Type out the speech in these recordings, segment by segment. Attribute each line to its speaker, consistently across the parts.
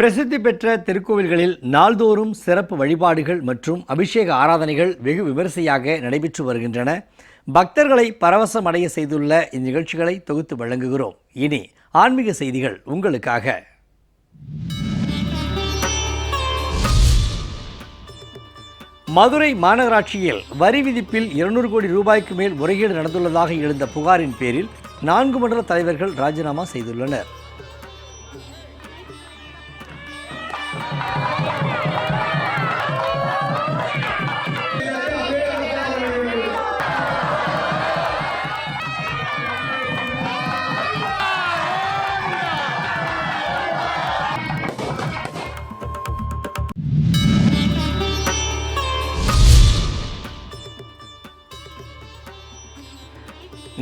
Speaker 1: பிரசித்தி பெற்ற திருக்கோவில்களில் நாள்தோறும் சிறப்பு வழிபாடுகள் மற்றும் அபிஷேக ஆராதனைகள் வெகு விமரிசையாக நடைபெற்று வருகின்றன. பக்தர்களை பரவசம் அடைய செய்துள்ள இந்நிகழ்ச்சிகளை தொகுத்து வழங்குகிறோம். இனி ஆன்மீக செய்திகள் உங்களுக்காக. மதுரை மாநகராட்சியில் வரி விதிப்பில் இருநூறு கோடி ரூபாய்க்கு மேல் முறைகேடு நடந்துள்ளதாக எழுந்த புகாரின் பேரில் நான்கு மண்டல தலைவர்கள் ராஜினாமா செய்துள்ளனர்.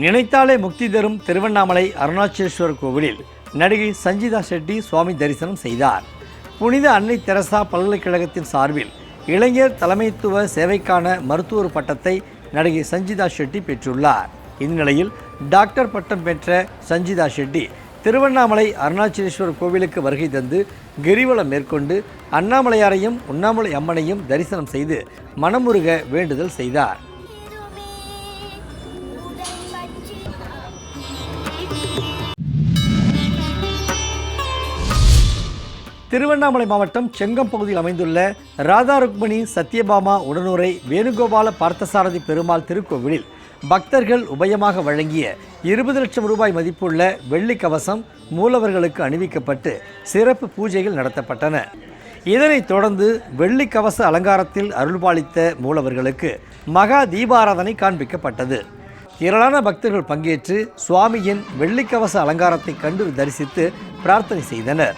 Speaker 1: நினைத்தாலே முக்தி தரும் திருவண்ணாமலை அருணாச்சலேஸ்வரர் கோவிலில் நடிகை சஞ்சிதா ஷெட்டி சுவாமி தரிசனம் செய்தார். புனித அன்னை தெரசா பல்கலைக்கழகத்தின் சார்பில் இளைஞர் தலைமைத்துவ சேவைக்கான மருத்துவர் பட்டத்தை நடிகை சஞ்சிதா ஷெட்டி பெற்றுள்ளார். இந்நிலையில் டாக்டர் பட்டம் பெற்ற சஞ்சிதா ஷெட்டி திருவண்ணாமலை அருணாச்சலேஸ்வரர் கோவிலுக்கு வருகை தந்து கிரிவலம் மேற்கொண்டு அண்ணாமலையாரையும் உண்ணாமலை அம்மனையும் தரிசனம் செய்து மனமுருக வேண்டுதல் செய்தார். திருவண்ணாமலை மாவட்டம் செங்கம் பகுதியில் அமைந்துள்ள ராதா ருக்மணி சத்யபாமா உடனுரை வேணுகோபால பார்த்தசாரதி பெருமாள் திருக்கோவிலில் பக்தர்கள் உபயமாக வழங்கிய இருபது லட்சம் ரூபாய் மதிப்புள்ள வெள்ளி கவசம் மூலவர்களுக்கு அணிவிக்கப்பட்டு சிறப்பு பூஜைகள் நடத்தப்பட்டன. இதனைத் தொடர்ந்து வெள்ளி கவச அலங்காரத்தில் அருள்பாலித்த மூலவர்களுக்கு மகா தீபாராதனை காண்பிக்கப்பட்டது. திரளான பக்தர்கள் பங்கேற்று சுவாமியின் வெள்ளிக்கவச அலங்காரத்தை கண்டு தரிசித்து பிரார்த்தனை செய்தனர்.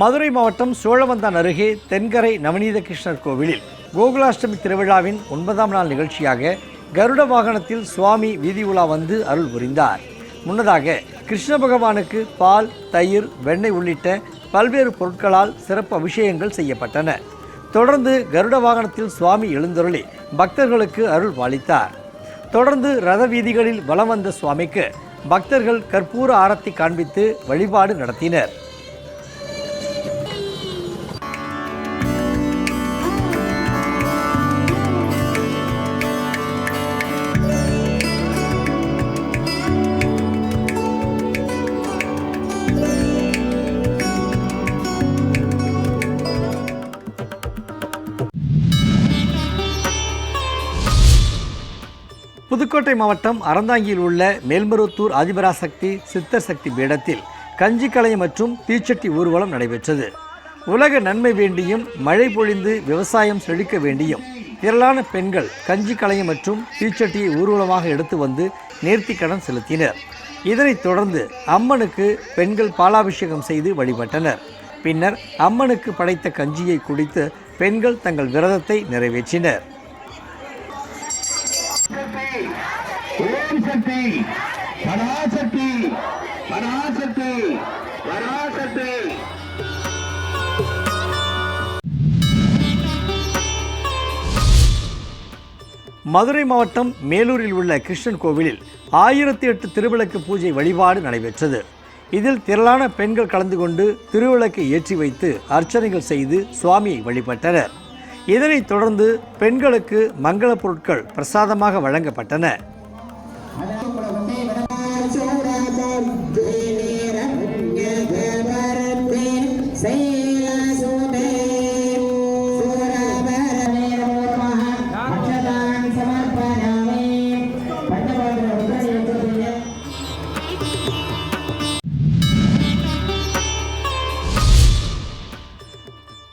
Speaker 1: மதுரை மாவட்டம் சோழவந்தான் அருகே தென்கரை நவநீத கிருஷ்ணர் கோவிலில் கோகுலாஷ்டமி திருவிழாவின் ஒன்பதாம் நாள் நிகழ்ச்சியாக கருட வாகனத்தில் சுவாமி வீதி உலா வந்து அருள் புரிந்தார். முன்னதாக கிருஷ்ண பகவானுக்கு பால் தயிர் வெண்ணெய் உள்ளிட்ட பல்வேறு பொருட்களால் சிறப்பு அபிஷேகங்கள் செய்யப்பட்டன. தொடர்ந்து கருட வாகனத்தில் சுவாமி எழுந்தருளி பக்தர்களுக்கு அருள் பாலித்தார். தொடர்ந்து ரத வீதிகளில் வலம் வந்த சுவாமிக்கு பக்தர்கள் கற்பூர ஆரத்தி காண்பித்து வழிபாடு நடத்தினர். புதுக்கோட்டை மாவட்டம் அறந்தாங்கியில் உள்ள மேல்மருவத்தூர் ஆதிபராசக்தி சித்தர் சக்தி பீடத்தில் கஞ்சிக்கலை மற்றும் தீச்சட்டி ஊர்வலம் நடைபெற்றது. உலக நன்மை வேண்டியும் மழை பொழிந்து விவசாயம் செழிக்க வேண்டியும் திரளான பெண்கள் கஞ்சி கலையம் மற்றும் தீச்சட்டியை ஊர்வலமாக எடுத்து வந்து நேர்த்திக்கடன் செலுத்தினர். இதனைத் தொடர்ந்து அம்மனுக்கு பெண்கள் பாலாபிஷேகம் செய்து வழிபட்டனர். பின்னர் அம்மனுக்கு படைத்த கஞ்சியை குடித்து பெண்கள் தங்கள் விரதத்தை நிறைவேற்றினர்.
Speaker 2: பராசக்தி பராசக்தி பராசக்தி பராசக்தி
Speaker 1: மதுரை மாவட்டம் மேலூரில் உள்ள கிருஷ்ணன் கோவிலில் ஆயிரத்தி எட்டு திருவிளக்கு பூஜை வழிபாடு நடைபெற்றது. இதில் திரளான பெண்கள் கலந்து கொண்டு திருவிளக்கை ஏற்றி வைத்து அர்ச்சனைகள் செய்து சுவாமியை வழிபட்டனர். இதனைத் தொடர்ந்து பெண்களுக்கு மங்கள பொருட்கள் பிரசாதமாக வழங்கப்பட்டன.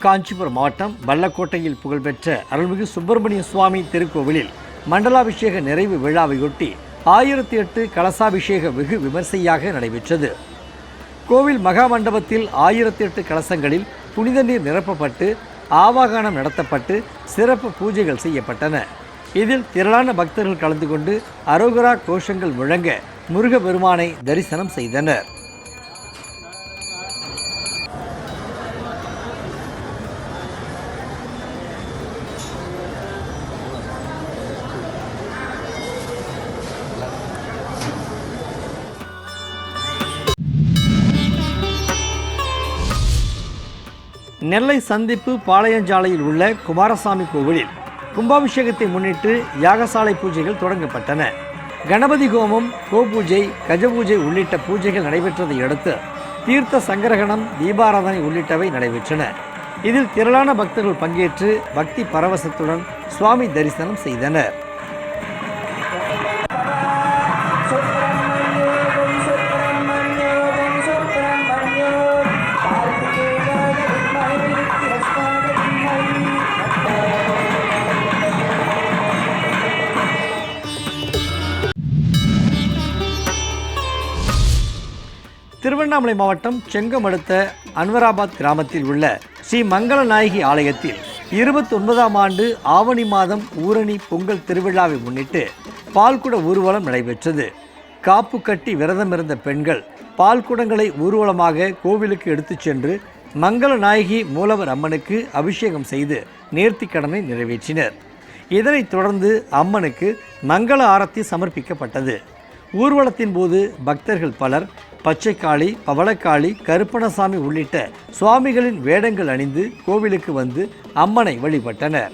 Speaker 1: காஞ்சிபுரம் மாவட்டம் வல்லக்கோட்டையில் புகழ்பெற்ற அருள்மிகு சுப்பிரமணிய சுவாமி திருக்கோவிலில் மண்டலாபிஷேக நிறைவு விழாவையொட்டி ஆயிரத்தி எட்டு கலசாபிஷேக வெகு விமர்சையாக நடைபெற்றது. கோவில் மகா மண்டபத்தில் ஆயிரத்தி எட்டு கலசங்களில் புனித நீர் நிரப்பப்பட்டு ஆவாகனம் நடத்தப்பட்டு சிறப்பு பூஜைகள் செய்யப்பட்டன. இதில் திரளான பக்தர்கள் கலந்து கொண்டு அரோகரா கோஷங்கள் முழங்க முருகப்பெருமானை தரிசனம் செய்தனர். நெல்லை சந்திப்பு பாளையஞ்சாலையில் உள்ள குமாரசாமி கோவிலில் கும்பாபிஷேகத்தை முன்னிட்டு யாகசாலை பூஜைகள் தொடங்கப்பட்டன. கணபதி ஹோமம் கோபூஜை கஜபூஜை உள்ளிட்ட பூஜைகள் நடைபெற்றதை அடுத்து தீர்த்த சங்கரகணம் தீபாராதனை உள்ளிட்டவை நடைபெற்றன. இதில் திரளான பக்தர்கள் பங்கேற்று பக்தி பரவசத்துடன் சுவாமி தரிசனம் செய்தனர். திருவண்ணாமலை மாவட்டம் செங்கம் அடுத்த அன்வராபாத் கிராமத்தில் உள்ள ஸ்ரீ மங்கள நாயகி ஆலயத்தில் இருபத்தி ஒன்பதாம் ஆண்டு ஆவணி மாதம் ஊரணி பொங்கல் திருவிழாவை முன்னிட்டு பால்குட ஊர்வலம் நடைபெற்றது. காப்பு கட்டி விரதமிருந்த பெண்கள் பால்குடங்களை ஊர்வலமாக கோவிலுக்கு எடுத்துச் சென்று மங்கள நாயகி மூலவர் அம்மனுக்கு அபிஷேகம் செய்து நேர்த்திக் கடனை நிறைவேற்றினர். இதனைத் தொடர்ந்து அம்மனுக்கு மங்கள ஆரத்தி சமர்ப்பிக்கப்பட்டது. ஊர்வலத்தின் போது பக்தர்கள் பலர் பச்சைக்காளி பவளக்காளி கருப்பணசாமி உள்ளிட்ட சுவாமிகளின் வேடங்கள் அணிந்து கோவிலுக்கு வந்து அம்மனை வழிபட்டனர்.